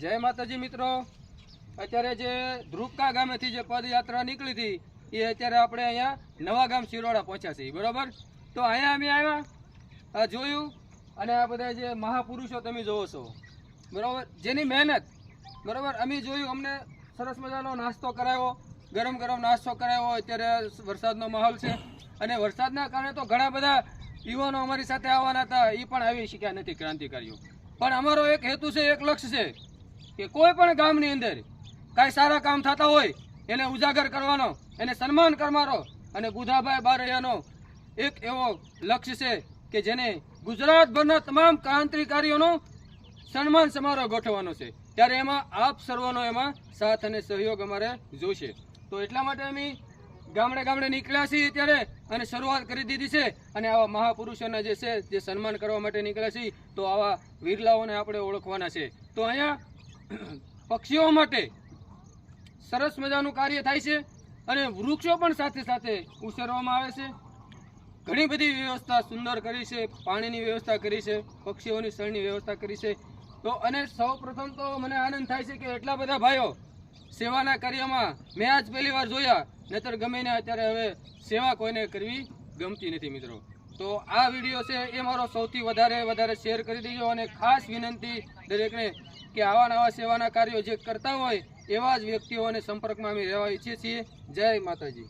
જય માતાજી મિત્રો. અત્યારે જે ધ્રુપકા ગામેથી જે પદયાત્રા નીકળી હતી, એ અત્યારે આપણે અહીંયા નવા ગામ શિરોડા પહોંચ્યા છીએ. બરાબર? તો અહીંયા અમે આવ્યા, આ જોયું, અને આ બધા જે મહાપુરુષો તમે જોવો છો. બરાબર? જેની મહેનત. બરાબર? અમે જોયું, અમને સરસ મજાનો નાસ્તો કરાવ્યો, ગરમ ગરમ નાસ્તો કરાવ્યો. અત્યારે વરસાદનો માહોલ છે. અને વરસાદના કારણે તો ઘણા બધા યુવાનો અમારી સાથે આવવાના હતા, એ પણ આવી શક્યા નથી ક્રાંતિકારીઓ. પણ અમારો એક હેતુ છે, એક લક્ષ્ય છે. કે કોઈ પણ ગામની અંદર કાંઈ સારા કામ થતા હોય, એને ઉજાગર કરવાનો, એને સન્માન કરવાનો અને ગુધાભાઈ બારૈયાનો એક એવો લક્ષ્ય છે કે જેને ગુજરાતભરના તમામ ક્રાંતિકારીઓનો સન્માન સમારોહ ગોઠવવાનો છે. ત્યારે એમાં આપ સર્વનો એમાં સાથ અને સહયોગ અમારે જોઈશે તો એટલા માટે અમે ગામડે ગામડે નીકળ્યા છીએ ત્યારે અને શરૂઆત કરી દીધી છે અને આવા મહાપુરુષોના જે છે, જે સન્માન કરવા માટે નીકળ્યા છીએ, તો આવા વિરલાઓને આપણે ઓળખવાના છે. તો અહીંયા પક્ષીઓ માટે સરસ મજાનું કાર્ય થાય છે અને વૃક્ષો પણ સાથે સાથે ઉછેરવામાં આવે છે. ઘણી બધી વ્યવસ્થા સુંદર કરી છે, પાણીની વ્યવસ્થા કરી છે, પક્ષીઓની સ્થળની વ્યવસ્થા કરી છે. તો અને સૌ પ્રથમ તો મને આનંદ થાય છે કે એટલા બધા ભાઈઓ સેવાના કાર્યમાં મેં આજ પહેલી વાર જોયા, નહીતર ગમે ને અત્યારે હવે સેવા કોઈને કરવી ગમતી નથી મિત્રો. તો આ વીડિયો છે એ મારો સૌથી વધારે વધારે શેર કરી દેજો અને ખાસ વિનંતી દરેકને કે આવા નવા સેવાના કાર્યો જે કરતા હોય એવા જ વ્યક્તિઓને સંપર્કમાં અમે રહેવા ઈચ્છીએ છીએ. જય માતાજી.